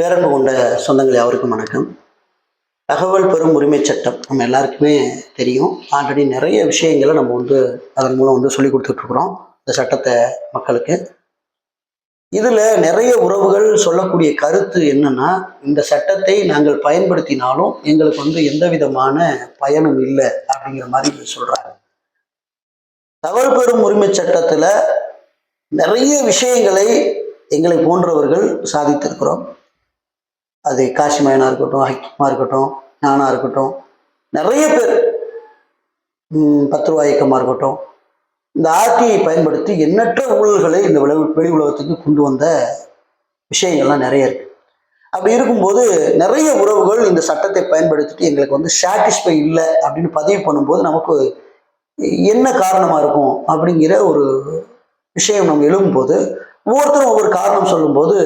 பேரன்பு கொண்ட சொந்தங்கள் யாருக்கும் வணக்கம். தகவல் பெறும் உரிமை சட்டம் நம்ம எல்லாருக்குமே தெரியும். ஆல்ரெடி நிறைய விஷயங்களை நம்ம வந்து அதன் மூலம் வந்து சொல்லி கொடுத்துட்ருக்குறோம் இந்த சட்டத்தை மக்களுக்கு. இதில் நிறைய உறவுகள் சொல்லக்கூடிய கருத்து என்னன்னா இந்த சட்டத்தை நாங்கள் பயன்படுத்தினாலும் எங்களுக்கு வந்து எந்த விதமான பயனும் இல்லை அப்படிங்கிற மாதிரி சொல்கிறாங்க தகவல் பெறும் உரிமை சட்டத்தில் நிறைய விஷயங்களை எங்களை போன்றவர்கள் சாதித்திருக்கிறோம். அது காசிமயனா இருக்கட்டும் ஹக்கிமா இருக்கட்டும் நானா இருக்கட்டும் நிறைய பேர் பத்து ரூபாய் இயக்கமாக இருக்கட்டும் இந்த ஆர்டிஐ பயன்படுத்தி எண்ணற்ற ஊழல்களை இந்த விளை வெளி உலகத்துக்கு கொண்டு வந்த விஷயங்கள்லாம் நிறைய இருக்கு. அப்படி இருக்கும்போது நிறைய உறவுகள் இந்த சட்டத்தை பயன்படுத்திட்டு எங்களுக்கு வந்து சாட்டிஸ்ஃபை இல்லை அப்படின்னு பதிவு பண்ணும்போது நமக்கு என்ன காரணமாக இருக்கும் அப்படிங்கிற ஒரு விஷயம் நம்ம எழும்பும்போது ஒவ்வொருத்தரும் ஒவ்வொரு காரணம் சொல்லும்போது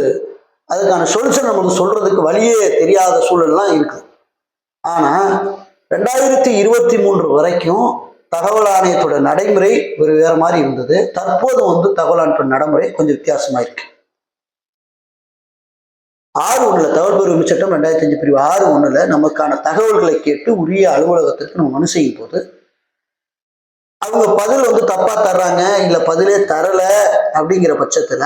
அதுக்கான சொல்யூஷன் நமக்கு சொல்றதுக்கு வழியே தெரியாத சூழல்லாம் இருக்குது ஆனால் ரெண்டாயிரத்தி இருபத்தி மூன்று வரைக்கும் தகவல் ஆணையத்தோட நடைமுறை ஒரு வேற மாதிரி இருந்தது. தற்போது வந்து தகவல் ஆணையத்தோட நடைமுறை கொஞ்சம் வித்தியாசமா இருக்கு. ஆறு ஒண்ணுல தகவல் பெறும் சட்டம் ரெண்டாயிரத்தி அஞ்சு பிரிவு ஆறு ஒண்ணுல நமக்கான தகவல்களை கேட்டு உரிய அலுவலகத்திற்கு நம்ம மனு செய்யும் போது அவங்க பதில் வந்து தப்பா தர்றாங்க இல்ல பதிலே தரல அப்படிங்கிற பட்சத்துல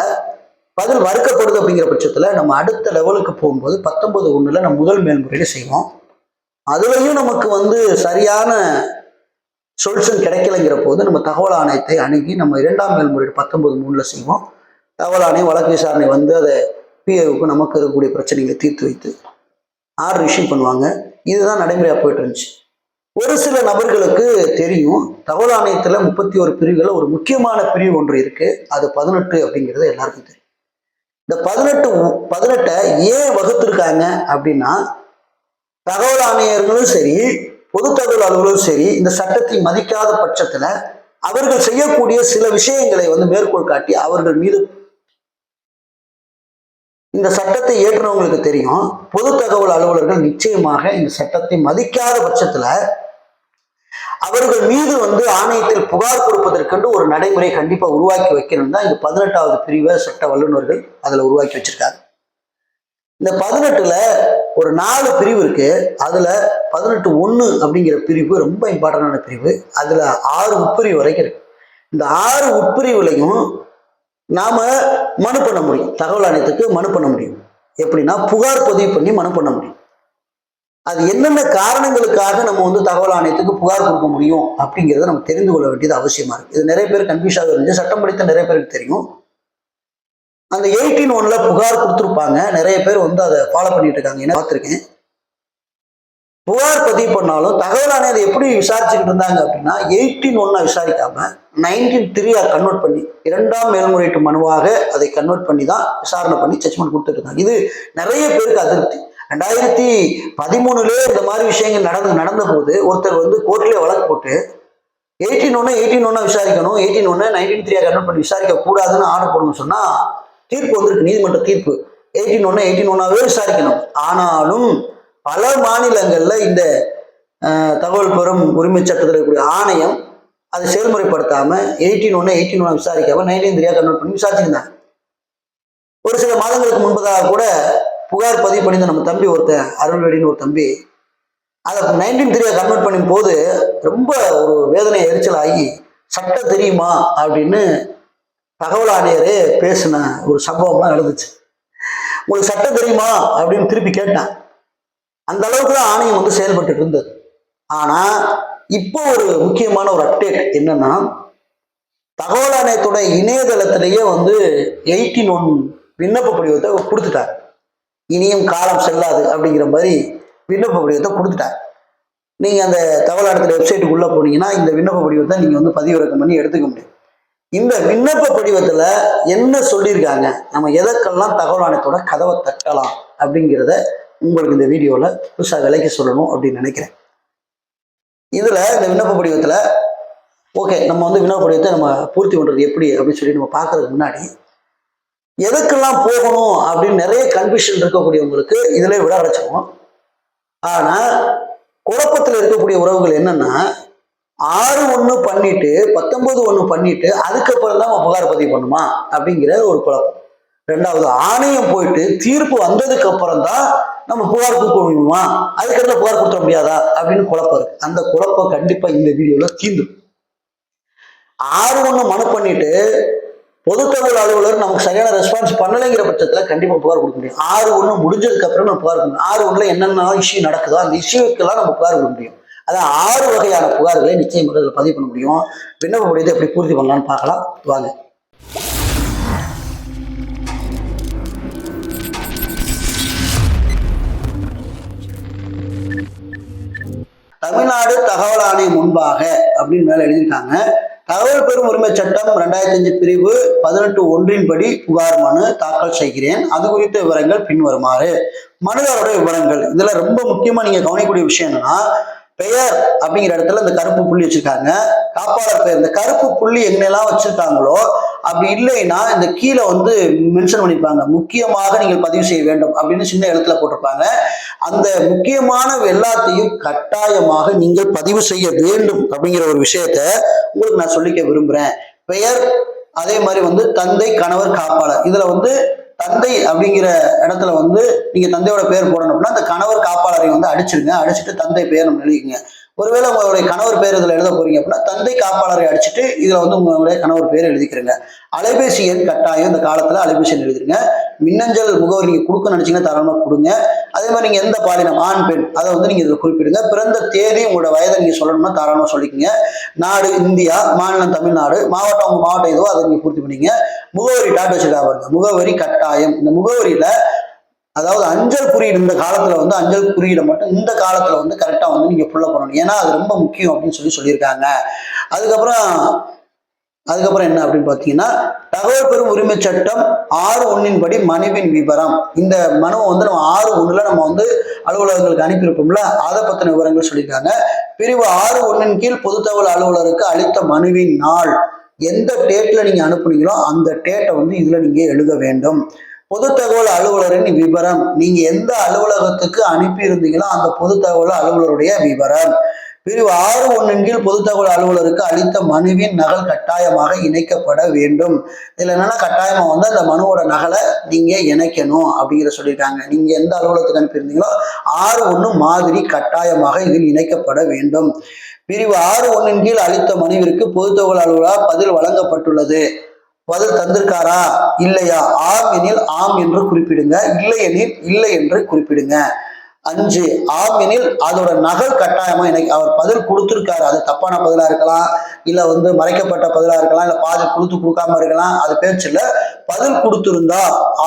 பதில் மறுக்கப்படுது அப்படிங்கிற பட்சத்தில் நம்ம அடுத்த லெவலுக்கு போகும்போது பத்தொன்பது ஒன்றில் நம்ம முதல் மேல்முறையில் செய்வோம். அதுலேயும் நமக்கு வந்து சரியான சொல்யூஷன் கிடைக்கலைங்கிற போது நம்ம தகவல் ஆணையத்தை அணுகி நம்ம இரண்டாம் மேல்முறையீடு பத்தொன்பது மூணில் செய்வோம். தகவல் ஆணையம் வழக்கு விசாரணை வந்து அதை பிஏவுக்கு நமக்கு இருக்கக்கூடிய பிரச்சனைகளை தீர்த்து வைத்து ஆர்டர் இஷ்யூ பண்ணுவாங்க. இதுதான் நடைமுறையாக போயிட்டு இருந்துச்சு. ஒரு சில நபர்களுக்கு தெரியும் தகவல் ஆணையத்தில் முப்பத்தி ஒரு பிரிவுகளில் ஒரு முக்கியமான பிரிவு ஒன்று இருக்குது அது பதினெட்டு அப்படிங்கிறது எல்லாருக்கும் தெரியும். இந்த பதினெட்டு பதினெட்டை ஏன் வகுத்திருக்காங்க அப்படின்னா தகவல் ஆணையர்களும் சரி பொது தகவல் அலுவலரும் சரி இந்த சட்டத்தை மதிக்காத பட்சத்துல அவர்கள் செய்யக்கூடிய சில விஷயங்களை வந்து மேற்கோள் காட்டி அவர்கள் மீது இந்த சட்டத்தை ஏற்றுறவங்களுக்கு தெரியும். பொது தகவல் அலுவலர்கள் நிச்சயமாக இந்த சட்டத்தை மதிக்காத பட்சத்துல அவர்கள் மீது வந்து ஆணையத்தில் புகார் கொடுப்பதற்கென்று ஒரு நடைமுறை கண்டிப்பா உருவாக்கி வைக்கணும் தான் இந்த பதினெட்டாவது பிரிவை சட்ட வல்லுநர்கள் அதுல உருவாக்கி வச்சிருக்காங்க. இந்த பதினெட்டுல ஒரு நாலு பிரிவு இருக்கு. அதுல பதினெட்டு ஒண்ணு அப்படிங்கிற பிரிவு ரொம்ப இம்பார்ட்டன்டான பிரிவு. அதுல ஆறு உட்பிரிவு வரைக்கும் இருக்கு. இந்த ஆறு உட்பிரிவுலையும் நாம மனு பண்ண முடியும். தகவல் ஆணையத்துக்கு மனு பண்ண முடியும். எப்படின்னா புகார் பதிவு பண்ணி மனு பண்ண முடியும். அது என்னென்ன காரணங்களுக்காக நம்ம வந்து தகவல் ஆணையத்துக்கு புகார் கொடுக்க முடியும் அப்படிங்கிறத நம்ம தெரிந்து கொள்ள வேண்டியது அவசியமா இருக்கு. இது நிறைய பேர் கன்ஃபியூஸ் இருந்துச்சு சட்டம் படித்த நிறைய பேருக்கு தெரியும். அந்த எயிட்டீன் ஒன்ல புகார் கொடுத்துருப்பாங்க. நிறைய பேர் வந்து அதை ஃபாலோ பண்ணிட்டு இருக்காங்க. என்ன பார்த்துருக்கேன். புகார் பதிவு பண்ணாலும் தகவல் ஆணையத்தை எப்படி விசாரிச்சுக்கிட்டு இருந்தாங்க அப்படின்னா எயிட்டீன் ஒன்னா விசாரிக்காம நைன்டீன் த்ரீயா கன்வெர்ட் பண்ணி இரண்டாம் மேல்முறையீட்டு மனுவாக அதை கன்வெர்ட் பண்ணி தான் விசாரணை பண்ணி ஜட்ஜ்மெண்ட் கொடுத்துட்டு இருந்தாங்க. இது நிறைய பேருக்கு அதிருப்தி. ரெண்டாயிரத்தி பதிமூணுலேயே இந்த மாதிரி விஷயங்கள் நடந்து நடந்த போது ஒருத்தர் வந்து கோர்ட்லேயே வழக்கு போட்டு எயிட்டீன் ஒன்று எயிட்டீன் ஒன்றா விசாரிக்கணும் எயிட்டீன் ஒன்று நைன்டீன் த்ரீ கன்வெர்ட் பண்ணி விசாரிக்க கூடாதுன்னு ஆர்டர் போடணும்னு சொன்னால் தீர்ப்பு வந்திருக்கு நீதிமன்ற தீர்ப்பு. எயிட்டீன் ஒன்று எயிட்டீன் ஒன்னாவே விசாரிக்கணும். ஆனாலும் பல மாநிலங்களில் இந்த தகவல் பெறும் உரிமை சட்டத்தில் இருக்கக்கூடிய ஆணையம் அதை செயல்முறைப்படுத்தாமல் எயிட்டீன் ஒன்று எயிட்டீன் ஒன்று விசாரிக்காம நைன்டீன் த்ரீயாக கன்வெர்ட் பண்ணி விசாரிச்சிருந்தாங்க. ஒரு சில மாதங்களுக்கு முன்பதாக கூட புகார் பதிவு பண்ணியிருந்த நம்ம தம்பி ஒருத்தன் அருள்வெடின்னு ஒரு தம்பி. அதை நைன்டீன் த்ரீயா கன்வெர்ட் பண்ணும் போது ரொம்ப ஒரு வேதனை எரிச்சல் ஆகி சட்டம் தெரியுமா? அப்படின்னு தகவல் ஆணையரே பேசின ஒரு சம்பவம்லாம் நடந்துச்சு. உங்களுக்கு சட்டம் தெரியுமா? அப்படின்னு திருப்பி கேட்டேன். அந்த அளவுக்கு தான் ஆணையம் வந்து செயல்பட்டு இருந்தது. ஆனா இப்போ ஒரு முக்கியமான ஒரு அப்டேட் என்னன்னா தகவல் ஆணையத்துடைய இணையதளத்திலேயே வந்து எயிட்டீன் ஒன் விண்ணப்ப படிவத்தை கொடுத்துட்டாங்க இனியும் காலம் செல்லாது அப்படிங்கிற மாதிரி விண்ணப்ப படிவத்தை கொடுத்துட்டாங்க நீங்கள் அந்த தகவல் வெப்சைட்டுக்குள்ளே போனீங்கன்னா இந்த விண்ணப்ப படிவத்தை நீங்கள் வந்து பதிவிறக்கம் பண்ணி எடுத்துக்க முடியும். இந்த விண்ணப்ப படிவத்தில் என்ன சொல்லியிருக்காங்க? நம்ம எதற்கெல்லாம் தகவல் ஆணையத்தோட கதவை தட்டலாம் அப்படிங்கிறத உங்களுக்கு இந்த வீடியோவில் புதுசாக விலைக்கு சொல்லணும் அப்படின்னு நினைக்கிறேன். இதில் இந்த விண்ணப்ப படிவத்தில் ஓகே நம்ம வந்து விண்ணப்ப படிவத்தை நம்ம பூர்த்தி பண்ணுறது எப்படி அப்படின்னு சொல்லி நம்ம பார்க்கறதுக்கு முன்னாடி எதுக்கெல்லாம் போகணும் அப்படின்னு நிறைய கன்ஃபியூஷன் இருக்கக்கூடியவங்களுக்கு இதில் விட அடைச்சிருவோம் ஆனால் குழப்பத்தில் இருக்கக்கூடிய உறவுகள் என்னன்னா ஆறு ஒன்று பண்ணிட்டு பத்தொன்பது ஒன்று பண்ணிட்டு அதுக்கப்புறம் தான் புகார் பதிவு பண்ணுமா? அப்படிங்கிற ஒரு குழப்பம். ரெண்டாவது ஆணையம் போயிட்டு தீர்ப்பு வந்ததுக்கு அப்புறம் தான் நம்ம புகார் கொடுக்க முடியுமா? அதுக்கடுத்து புகார் கொடுத்துட முடியாதா? அப்படின்னு குழப்பம் இருக்கு. அந்த குழப்பம் கண்டிப்பா இந்த வீடியோல தீந்துடும் ஆறு ஒண்ணு மனு பண்ணிட்டு பொதுத்தகவல் அலுவலர் நமக்கு சரியான ரெஸ்பான்ஸ் பண்ணலைங்கிற பட்சத்தில் கண்டிப்பாக புகார் கொடுக்க முடியும். ஆறு ஒன்று முடிஞ்சதுக்கு அப்புறம் நம்ம புகார் கொடுக்கணும். ஆறு ஒன்றில் என்னென்ன இஷ்யூ நடக்குதோ அந்த இஷ்யூக்கெல்லாம் நம்ம புகார் கொடுக்க முடியும். அதான் ஆறு வகையான புகார்களை நிச்சயம் அதில் பதிவு பண்ண முடியும். விண்ணப்ப முடியதை எப்படி பூர்த்தி பண்ணலாம்னு பார்க்கலாம். வாங்க. தமிழ்நாடு தகவல் ஆணையம் முன்பாக அப்படின்னு மேலே எழுதியிருக்காங்க. தகவல் பெறும் உரிமை சட்டம் ரெண்டாயிரத்தி அஞ்சு பிரிவு பதினெட்டு ஒன்றின்படி புகார் மனு தாக்கல் செய்கிறேன். அது குறித்த விவரங்கள் பின்வருமாறு. மனுதாரோட விவரங்கள். இதுல ரொம்ப முக்கியமா நீங்க கவனிக்கக்கூடிய விஷயம் என்னன்னா பெயர் அப்படிங்கிற இடத்துல இந்த கருப்பு புள்ளி வச்சிருக்காங்க. காப்பாளர் பெயர். இந்த கருப்பு புள்ளி எங்கெல்லாம் வச்சிருக்காங்களோ அப்படி இல்லைன்னா இந்த கீழே வந்து மென்ஷன் பண்ணியிருப்பாங்க முக்கியமாக நீங்கள் பதிவு செய்ய வேண்டும் அப்படின்னு சின்ன எழுத்துல போட்டிருப்பாங்க. அந்த முக்கியமான எல்லாத்தையும் கட்டாயமாக நீங்கள் பதிவு செய்ய வேண்டும் அப்படிங்கிற ஒரு விஷயத்த உங்களுக்கு நான் சொல்லிக்க விரும்புகிறேன் பெயர் அதே மாதிரி வந்து தந்தை கணவர் காப்பாளர். இதுல வந்து தந்தை அப்படிங்கிற இடத்துல வந்து நீங்க தந்தையோட பேர் போடணும் அப்படின்னா அந்த கணவர் காப்பாளரை வந்து அடிச்சிருங்க. அடிச்சுட்டு தந்தை பேர் நம்ம எழுதிக்கங்க. ஒருவேளை உங்களுடைய கணவர் பேர் இதில் எழுத போறீங்க அப்படின்னா தந்தை காப்பாளரை அடிச்சுட்டு இதில் வந்து உங்களுடைய கணவர் பேர் எழுதிக்கிறங்க. அலைபேசி எண் கட்டாயம் இந்த காலத்தில் அலைபேசி எண் எழுதிருங்க மின்னஞ்சல் முகவரி நீங்கள் கொடுக்க நினச்சிங்கன்னா தாராளமா கொடுங்க. அதே மாதிரி நீங்கள் எந்த பாலினம் ஆண் பெண் அதை வந்து நீங்கள் இதில் குறிப்பிடுங்க. பிறந்த தேதி உங்களோட வயதை நீங்கள் சொல்லணும்னா தாராளமாக சொல்லிக்கிங்க. நாடு இந்தியா மாநிலம் தமிழ்நாடு மாவட்டம் மாவட்டம் எதுவோ அதை நீங்கள் பூர்த்தி பண்ணிங்க முகவரி டாட் வச்சுருக்கா பாருங்க. முகவரி கட்டாயம். இந்த முகவரியில் அதாவது அஞ்சல் குறியீடு இந்த காலத்துல வந்து அஞ்சல் குறியீடை மட்டும் இந்த காலத்துல வந்து கரெக்டா வந்து நீங்க ஃபுல்லாக பண்ணணும். ஏன்னா அது ரொம்ப முக்கியம் அப்படின்னு சொல்லி சொல்லியிருக்காங்க. அதுக்கப்புறம் அதுக்கப்புறம் என்ன அப்படின்னு பார்த்தீங்கன்னா தகவல் பெறும் உரிமை சட்டம் ஆறு ஒன்றின் படி மனுவின் விவரம். இந்த மனுவை வந்து நம்ம ஆறு ஒண்ணுல நம்ம வந்து அலுவலகங்களுக்கு அனுப்பியிருப்போம்ல அதை பத்தின விவரங்கள் சொல்லியிருக்காங்க. பிரிவு ஆறு ஒன்றின் கீழ் பொது தகவல் அலுவலருக்கு அளித்த மனுவின் நாள். எந்த டேட்ல நீங்க அனுப்புனீங்களோ அந்த டேட்டை வந்து இதுல நீங்க எழுத வேண்டும். பொது தகவல் அலுவலரின் விவரம் நீங்க எந்த அலுவலகத்துக்கு அனுப்பி இருந்தீங்களோ அந்த பொது தகவல் அலுவலருடைய விவரம் பிரிவு ஆறு ஒன்றின் கீழ் பொது தகவல் அலுவலருக்கு அளித்த மனுவின் நகல் கட்டாயமாக இணைக்கப்பட வேண்டும். இதுல என்னன்னா கட்டாயமா வந்து அந்த மனுவோட நகலை நீங்க இணைக்கணும் அப்படிங்கிற சொல்லியிருக்காங்க நீங்க எந்த அலுவலகத்துக்கு அனுப்பியிருந்தீங்களோ ஆறு ஒன்று மாதிரி கட்டாயமாக இதில் இணைக்கப்பட வேண்டும். பிரிவு ஆறு ஒன்றின் கீழ் அளித்த மனுவிற்கு பொது தகவல் அலுவலர் பதில் வழங்கப்பட்டுள்ளது. பதில் தந்திருக்காரா? இல்லையா? ஆம் எனில் ஆம் என்று குறிப்பிடுங்க. இல்லை எனில் இல்லை என்று குறிப்பிடுங்க. அஞ்சு ஆம் எனில் அதோட நகல் கட்டாயமா எனக்கு அவர் பதில் கொடுத்துருக்காரு. அது தப்பான பதிலா இருக்கலாம் இல்ல வந்து மறைக்கப்பட்ட பதிலா இருக்கலாம் இல்ல பாதி கொடுத்து கொடுக்காம இருக்கலாம் அது பேச்சுல பதில் கொடுத்திருந்தா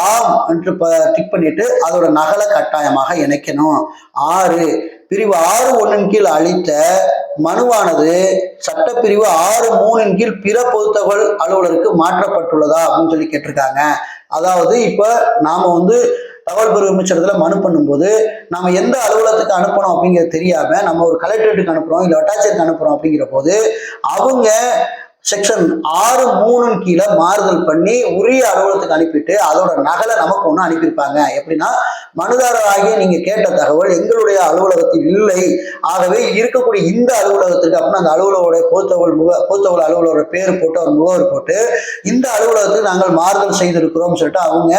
ஆம் என்று டிக் பண்ணிட்டு அதோட நகலை கட்டாயமாக இணைக்கணும். ஆறு பிரிவு ஆறு ஒன்றின் கீழ் அளித்த மனுவானது சட்டப்பிரிவு ஆறு மூணின் கீழ் பிற பொதுத்தகவல் அலுவலருக்கு மாற்றப்பட்டுள்ளதா அப்படின்னு சொல்லி கேட்டிருக்காங்க. அதாவது இப்ப நாம வந்து தகவல் பெறும் அமைச்சரத்துல மனு பண்ணும்போது நம்ம எந்த அலுவலகத்துக்கு அனுப்பணும் அப்படிங்கிறது தெரியாம நம்ம ஒரு கலெக்டரேட்டுக்கு அனுப்புறோம் இல்ல வட்டாட்சியருக்கு அனுப்புறோம் அப்படிங்கிற போது அவங்க செக்ஷன் ஆறு மூணுன்னு கீழே மாறுதல் பண்ணி உரிய அலுவலகத்துக்கு அனுப்பிட்டு அதோட நகலை நமக்கு ஒன்று அனுப்பியிருப்பாங்க. எப்படின்னா மனுதாரராகிய நீங்க கேட்ட தகவல் எங்களுடைய அலுவலகத்தில் இல்லை. ஆகவே இருக்கக்கூடிய இந்த அலுவலகத்திற்கு அப்படின்னா அந்த அலுவலகோடைய போத்தவள் முக போத்தவள் அலுவலரோட பேர் போட்டு அவர் முகவர் போட்டு இந்த அலுவலகத்துக்கு நாங்கள் மாறுதல் செய்திருக்கிறோம் சொல்லிட்டு அவங்க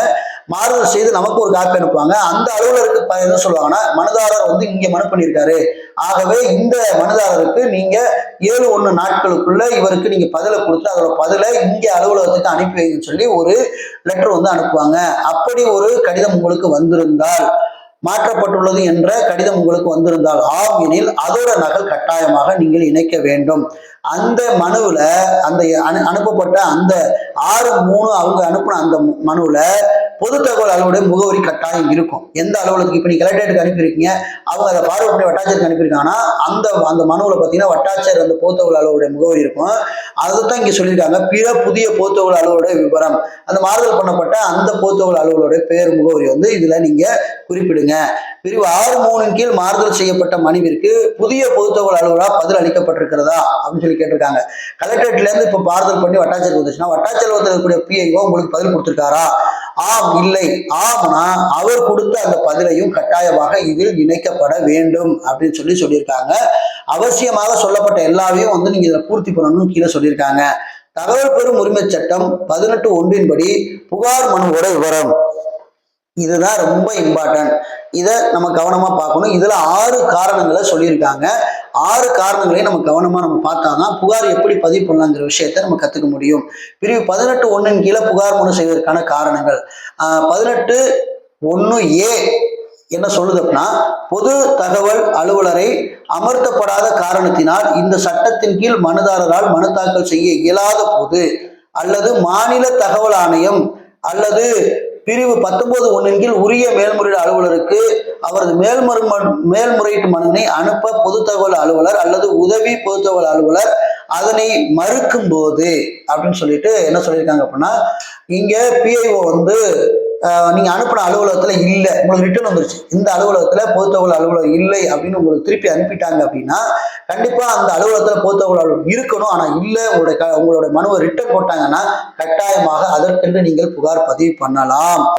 மாறுதல் செய்து நமக்கு ஒரு காப்பி அனுப்புவாங்க. அந்த அலுவலருக்கு என்ன சொல்லுவாங்கன்னா மனுதாரர் வந்து இங்க மனு பண்ணியிருக்காரு. ஆகவே இந்த மனுதாரருக்கு நீங்க ஏழு ஒன்று நாட்களுக்குள்ள இவருக்கு நீங்க பதிலை கொடுத்து அதோட பதிலை இங்கே அலுவலகத்துக்கு அனுப்பி வைங்கன்னு சொல்லி ஒரு லெட்டர் வந்து அனுப்புவாங்க. அப்படி ஒரு கடிதம் உங்களுக்கு வந்திருந்தால் மாற்றப்பட்டுள்ளது என்ற கடிதம் உங்களுக்கு வந்திருந்தால் ஆம் எனில் அதோட நகல் கட்டாயமாக நீங்கள் இணைக்க வேண்டும். அந்த மனுவில் அந்த அனு- அனுப்பப்பட்ட அந்த ஆறு மூணு அவங்க அனுப்பின அந்த மனுவில் பொது தகவல் அலுவலக முகவரி கட்டாயம் இருக்கும். எந்த அலுவலகத்துக்கு இப்போ நீ கலெக்டரேட்டுக்கு அனுப்பியிருக்கீங்க அவங்க அதை ஃபார்வர்ட் பண்ணி வட்டாட்சியருக்கு அனுப்பியிருக்காங்கன்னா அந்த அந்த மனுவில் பார்த்தீங்கன்னா வட்டாட்சியர் அந்த பொது தகவல் அலுவலக முகவரி இருக்கும். அதுதான் இங்க சொல்லியிருக்காங்க. பிற புதிய பொது அலுவலோட விவரம். அந்த மாறுதல் பண்ணப்பட்ட அந்த பொது அலுவலோட பெயர் பேர் முகவரி வந்து இதுல நீங்க குறிப்பிடுங்க. பிரிவு ஆறு மூணின் கீழ் மாறுதல் செய்யப்பட்ட மனுவிற்கு புதிய பொதுத்தகவல் அலுவலா பதில் அளிக்கப்பட்டிருக்கிறதா அப்படின்னு சொல்லி கேட்டிருக்காங்க. கலெக்டரேட்ல இருந்து இப்ப மாறுதல் பண்ணி வட்டாட்சியர் வந்துச்சுன்னா வட்டாட்சியர் இருக்கக்கூடிய பிஐஓ உங்களுக்கு பதில் கொடுத்துருக்காரா? ஆம் இல்லை. ஆம்னா அவர் கொடுத்த அந்த பதிலையும் கட்டாயமாக இதில் இணைக்கப்பட வேண்டும் அப்படின்னு சொல்லி சொல்லியிருக்காங்க. அவசியமாக சொல்லப்பட்ட எல்லாவையும் வந்து நீங்க இதை பூர்த்தி பண்ணணும்னு கீழே சொல்லியிருக்காங்க. தகவல் பெறும் உரிமை சட்டம் பதினெட்டு ஒன்றின்படி புகார் மனுவோட விவரம். இதுதான் ரொம்ப இம்பார்ட்டன்ட் இதை நம்ம கவனமா பார்க்கணும். இதில் ஆறு காரணங்களை சொல்லியிருக்காங்க. ஆறு காரணங்களையும் நம்ம கவனமா நம்ம பார்த்தா தான் புகார் எப்படி பதிவு பண்ணலாங்கிற விஷயத்த நம்ம கத்துக்க முடியும். பிரிவு பதினெட்டு ஒன்றின் கீழே புகார் மனு செய்வதற்கான காரணங்கள். ஆஹ் பதினெட்டு ஒன்று ஏ என்ன சொல்லுது அப்படின்னா பொது தகவல் அலுவலரை அமர்த்தப்படாத காரணத்தினால் இந்த சட்டத்தின் கீழ் மனுதாரரால் மனு தாக்கல் செய்ய இயலாத போது அல்லது மாநில தகவல் ஆணையம் அல்லது பிரிவு பத்தொன்பது ஒன்றின் கீழ் உரிய மேல்முறையீடு அலுவலருக்கு அவரது மேல்முறை மேல்முறையீட்டு மனுவினை அனுப்ப பொது தகவல் அலுவலர் அல்லது உதவி பொது தகவல் அலுவலர் அதனை மறுக்கும் போது அப்படின்னு சொல்லிட்டு என்ன சொல்லியிருக்காங்க அப்படின்னா இங்க பிஐஓ வந்து நீங்கள் நீங்க அனுப்பின அலுவலகத்துல இல்லை. உங்களுக்கு ரிட்டர்ன் வந்துருச்சு. இந்த அலுவலகத்துல பொது அலுவலகம் இல்லை அப்படின்னு உங்களுக்கு திருப்பி அனுப்பிட்டாங்க அப்படின்னா கண்டிப்பா அந்த அலுவலகத்துல பொது அலுவலகம் இருக்கணும். ஆனா இல்லை உங்களுடைய க- உங்களுடைய மனுவை ரிட்டர்ன் போட்டாங்கன்னா கட்டாயமாக அதற்கென்று நீங்கள் புகார் பதிவு பண்ணலாம்.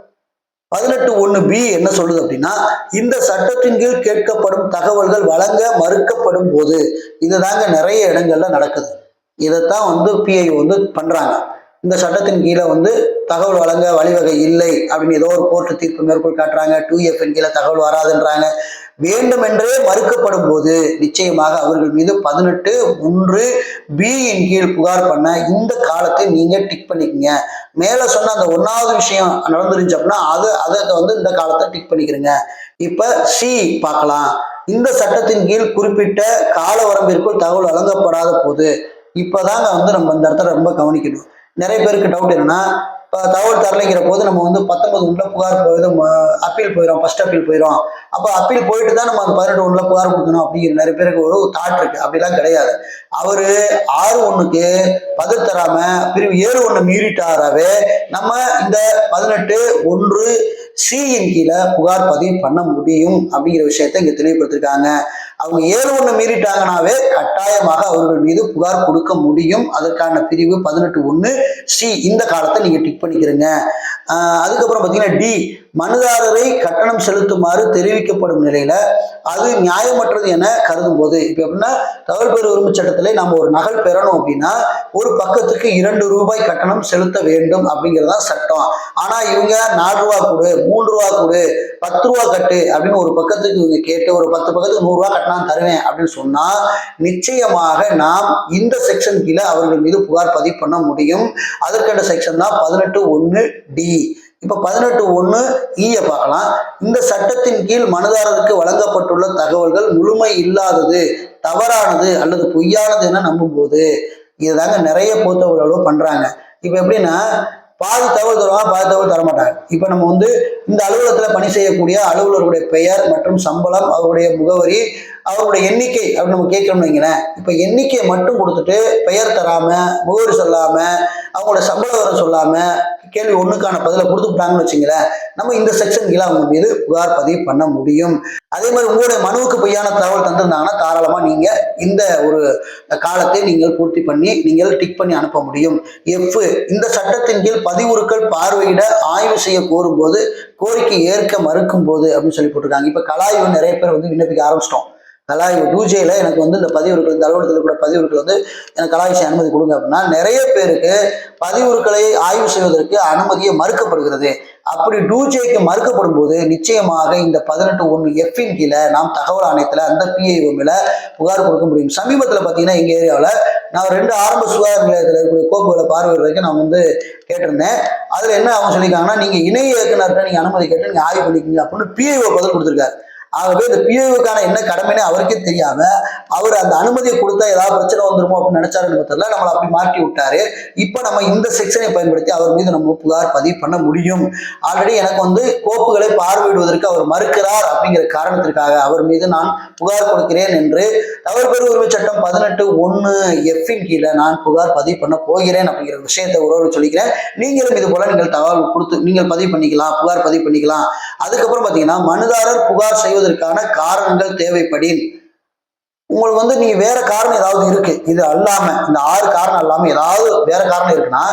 பதினெட்டு ஒன்று பி என்ன சொல்லுது அப்படின்னா இந்த சட்டத்தின் கீழ் கேட்கப்படும் தகவல்கள் வழங்க மறுக்கப்படும் போது இதுதாங்க நிறைய இடங்கள்ல நடக்குது. இதைத்தான் வந்து பிஐ வந்து பண்றாங்க. இந்த சட்டத்தின் கீழே வந்து தகவல் வழங்க வழிவகை இல்லை அப்படின்னு ஏதோ ஒரு கோர்ட்டு தீர்ப்பு மேற்கோள் காட்டுறாங்க. டூ எஃப் கீழே தகவல் வராதுன்றாங்க. வேண்டுமென்றே மறுக்கப்படும் போது நிச்சயமாக அவர்கள் மீது பதினெட்டு ஒன்று பி இன் கீழ் புகார் பண்ண இந்த காலத்தை நீங்க டிக் பண்ணிக்கங்க. மேல சொன்ன அந்த ஒன்னாவது விஷயம் நடந்துருச்சு அப்படின்னா அது அதை வந்து இந்த காலத்தை டிக் பண்ணிக்கிறங்க. இப்ப சி பார்க்கலாம். இந்த சட்டத்தின் கீழ் குறிப்பிட்ட கால வரம்பிற்குள் தகவல் வழங்கப்படாத போது இப்பதாங்க வந்து நம்ம இந்த இடத்துல ரொம்ப கவனிக்கணும். நிறைய பேருக்கு டவுட் என்னன்னா இப்போ தகவல் தரலைங்கிற போது நம்ம வந்து பத்தொன்பது உள்ள புகார் போயிடும் அப்பீல் போயிடும் ஃபர்ஸ்ட் அப்பீல் போயிடும். அப்போ அப்பீல் போயிட்டு தான் நம்ம அந்த பதினெட்டு உள்ள புகார் கொடுக்கணும் அப்படிங்கிற நிறைய பேருக்கு ஒரு தாட் இருக்கு. அப்படிலாம் கிடையாது. அவரு ஆறு ஒண்ணுக்கு பதில் தராம பிரிவு ஏழு ஒண்ணு மீறிட்டாராவே நம்ம இந்த பதினெட்டு ஒன்று சியின் கீழே புகார் பதிவு பண்ண முடியும் அப்படிங்கிற விஷயத்த இங்க தெளிவுபடுத்திருக்காங்க. அவங்க ஏழு ஒண்ணு மீறிட்டாங்கனாவே கட்டாயமாக அவர்கள் மீது புகார் கொடுக்க முடியும். அதற்கான பிரிவு பதினெட்டு ஒண்ணு சி இந்த காலத்தை நீங்க டிக் பண்ணிக்கிறீங்க. அதுக்கப்புறம் பாத்தீங்கன்னா டி மனுதாரரை கட்டணம் செலுத்துமாறு தெரிவிக்கப்படும் நிலையில அது நியாயமற்றது என கருதும் போது இப்ப எப்படின்னா தகவல் பெறு உரிமை சட்டத்திலே நம்ம ஒரு நகல் பெறணும் அப்படின்னா ஒரு பக்கத்துக்கு இரண்டு ரூபாய் கட்டணம் செலுத்த வேண்டும் அப்படிங்கிறதா சட்டம். ஆனா இவங்க நாலு ரூபா கொடு மூன்று ரூபா கொடு பத்து ரூபா கட்டு அப்படின்னு ஒரு பக்கத்துக்கு இவங்க கேட்டு ஒரு பத்து பக்கத்துக்கு நூறு ரூபா கட்டினா தருவேன் அப்படின்னு சொன்னா நிச்சயமாக நாம் இந்த செக்ஷன் கீழே அவர்கள் மீது புகார் பதிவு பண்ண முடியும். அதற்கான செக்ஷன் தான் பதினெட்டு ஒன்று டி இப்ப பதினெட்டு ஒன்று ஈய e பார்க்கலாம். இந்த சட்டத்தின் கீழ் மனுதாரருக்கு வழங்கப்பட்டுள்ள தகவல்கள் முழுமை இல்லாதது தவறானது அல்லது பொய்யானது என நம்பும்போது இதுதாங்க நிறைய போத்தவர்களோ பண்றாங்க. இப்ப எப்படின்னா பாதி தகவல் தருவாங்க பாதி தகவல் தரமாட்டாங்க. இப்ப நம்ம வந்து இந்த அலுவலகத்துல பணி செய்யக்கூடிய அலுவலருடைய பெயர் மற்றும் சம்பளம் அவருடைய முகவரி அவருடைய எண்ணிக்கை அப்படின்னு நம்ம கேட்கணும்னு வைங்களேன் இப்போ எண்ணிக்கையை மட்டும் கொடுத்துட்டு பெயர் தராம முகவரி சொல்லாம அவங்களோட சம்பள விவரம் சொல்லாம கேள்வி ஒண்ணுக்கான பதிலை கொடுத்துட்டாங்கன்னு வச்சுங்களேன் நம்ம இந்த செக்ஷன் கீழே அவங்க மீது புகார் பதிவு பண்ண முடியும். அதே மாதிரி உங்களுடைய மனுவுக்கு பொய்யான தகவல் தந்திருந்தாங்கன்னா தாராளமா நீங்க இந்த ஒரு காலத்தை நீங்கள் பூர்த்தி பண்ணி நீங்கள் டிக் பண்ணி அனுப்ப முடியும். எஃப் இந்த சட்டத்தின் கீழ் பதிவுறுக்கள் பார்வையிட ஆய்வு செய்ய கோரும்போது கோரிக்கை ஏற்க மறுக்கும் போது அப்படின்னு சொல்லி போட்டிருக்காங்க. இப்ப கலாய்வு நிறைய பேர் வந்து விண்ணப்பிக்க ஆரம்பிச்சிட்டோம். கலாய் டூஜேயில் எனக்கு வந்து இந்த பதிவுறுக்கள் இந்த அலுவலகத்தில் கூட பதிவுறுக்கள் வந்து எனக்கு கலாய்ச்சி அனுமதி கொடுங்க அப்படின்னா நிறைய பேருக்கு பதிவுறுக்களை ஆய்வு செய்வதற்கு அனுமதியை மறுக்கப்படுகிறது. அப்படி டூஜேக்கு மறுக்கப்படும் போது நிச்சயமாக இந்த பதினெட்டு ஒன்று எஃப்இன் கீழே நாம் தகவல் ஆணையத்தில் அந்த பிஐஓ மேல புகார் கொடுக்க முடியும். சமீபத்தில் பார்த்தீங்கன்னா எங்கள் ஏரியாவில் நான் ரெண்டு ஆரம்ப சுகாதார நிலையத்தில் இருக்கக்கூடிய கோப்புகளை பார்வையிட வரைக்கும் நான் வந்து கேட்டிருந்தேன். அதில் என்ன அவங்க சொல்லியிருக்காங்கன்னா நீங்கள் இணை இயக்குநர்கிட்ட நீங்கள் அனுமதி கேட்டு நீங்கள் ஆய்வு பண்ணிக்கிங்க அப்படின்னு பிஐஓ பதில் கொடுத்துருக்காரு. ஆகவே இந்த பிஓவுக்கான என்ன கடமைன்னு அவருக்கே தெரியாம அவர் அந்த அனுமதியை கொடுத்தா ஏதாவது பிரச்சனை வந்துருமோ அப்படின்னு நினைச்சாருன்னு தெரியல நம்மளை அப்படி மாட்டி விட்டாரு. இப்போ நம்ம இந்த செக்ஷனை பயன்படுத்தி அவர் மீது நம்ம புகார் பதிவு பண்ண முடியும். ஆல்ரெடி எனக்கு வந்து கோப்புகளை பார்வையிடுவதற்கு அவர் மறுக்கிறார் அப்படிங்கிற காரணத்திற்காக அவர் மீது நான் புகார் கொடுக்கிறேன் என்று தவறு பெரு உரிமை சட்டம் பதினெட்டு ஒன்று எஃப்இன் கீழே நான் புகார் பதிவு பண்ண போகிறேன் அப்படிங்கிற விஷயத்தை உறவு சொல்லிக்கிறேன். நீங்களும் இது போல நீங்கள் தகவல் கொடுத்து நீங்கள் பதிவு பண்ணிக்கலாம் புகார் பதிவு பண்ணிக்கலாம். அதுக்கப்புறம் பார்த்தீங்கன்னா மனுதாரர் புகார் செய்வது செய்வதற்கான காரணங்கள் தேவைப்படின் உங்களுக்கு வந்து நீங்க வேற காரணம் ஏதாவது இருக்கு. இது அல்லாம இந்த ஆறு காரணம் அல்லாம ஏதாவது வேற காரணம் இருக்குன்னா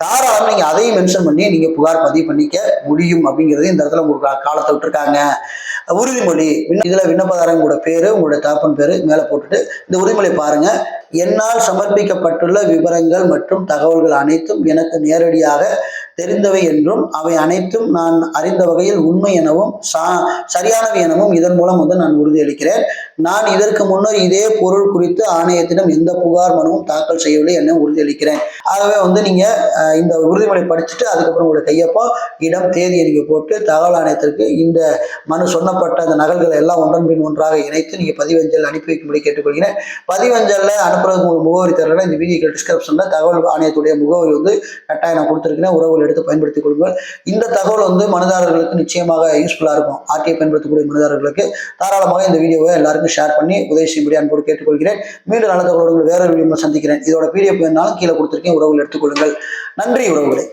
தாராளம் நீங்க அதையும் மென்ஷன் பண்ணி நீங்க புகார் பதிவு பண்ணிக்க முடியும் அப்படிங்கிறது இந்த இடத்துல உங்களுக்கு காலத்தை விட்டுருக்காங்க. உறுதிமொழி விண்ண- இதுல விண்ணப்பதாரங்க பேரு உங்களுடைய தாப்பன் பேரு மேல போட்டுட்டு இந்த உறுதிமொழி பாருங்க. என்னால் சமர்ப்பிக்கப்பட்டுள்ள விவரங்கள் மற்றும் தகவல்கள் அனைத்தும் எனக்கு நேரடியாக தெரிந்தவை என்றும் அவை அனைத்தும் நான் அறிந்த வகையில் உண்மை எனவும் சா- சரியானவை எனவும் இதன் மூலம் வந்து நான் உறுதியளிக்கிறேன். நான் இதற்கு முன்னர் இதே பொருள் குறித்து ஆணையத்திடம் எந்த புகார் மனுவும் தாக்கல் செய்யவில்லை என உறுதியளிக்கிறேன். ஆகவே வந்து நீங்க இந்த உறுதிமொழி படிச்சுட்டு அதுக்கப்புறம் உங்களுடைய கையொப்பம் இடம் தேதியை நீங்க போட்டு தகவல் ஆணையத்திற்கு இந்த மனு சொன்னப்பட்ட அந்த நகல்களை எல்லாம் ஒன்றன் பின் ஒன்றாக இணைத்து நீங்க பதிவஞ்சல் அனுப்பி வைக்கும்படி கேட்டுக்கொள்கிறேன். பதிவஞ்சல்ல அனுப்புறதுக்கு உங்களுக்கு முகவரி தெரியலனா இந்த வீடியோ டிஸ்கிரிப்ஷன்ல தகவல் ஆணையத்துடைய முகவரி வந்து கட்டாயம் நான் கொடுத்துருக்கிறேன். உறவுகள் எடுத்து பயன்படுத்திக் கொள்ளுங்கள். இந்த தகவல் வந்து மனுதாரர்களுக்கு நிச்சயமாக யூஸ்ஃபுல்லா இருக்கும். ஆர்டிஐ பயன்படுத்தக்கூடிய மனுதாரர்களுக்கு தாராளமாக இந்த வீடியோவை எல்லாருக்கும் ஷேர் பண்ணி உதவி செய்யும்படி அன்போடு கேட்டுக்கொள்கிறேன். மீண்டும் நல்ல தகவலோடு வேற வீடியோ சந்திக்கிறேன். இதோட பிடிஎஃப் வேணாலும் கீழே கொடுத்துருக்கேன். உறவுகள் எடுத்துக்கொள்ளுங்கள். நன்றி உறவுகளே.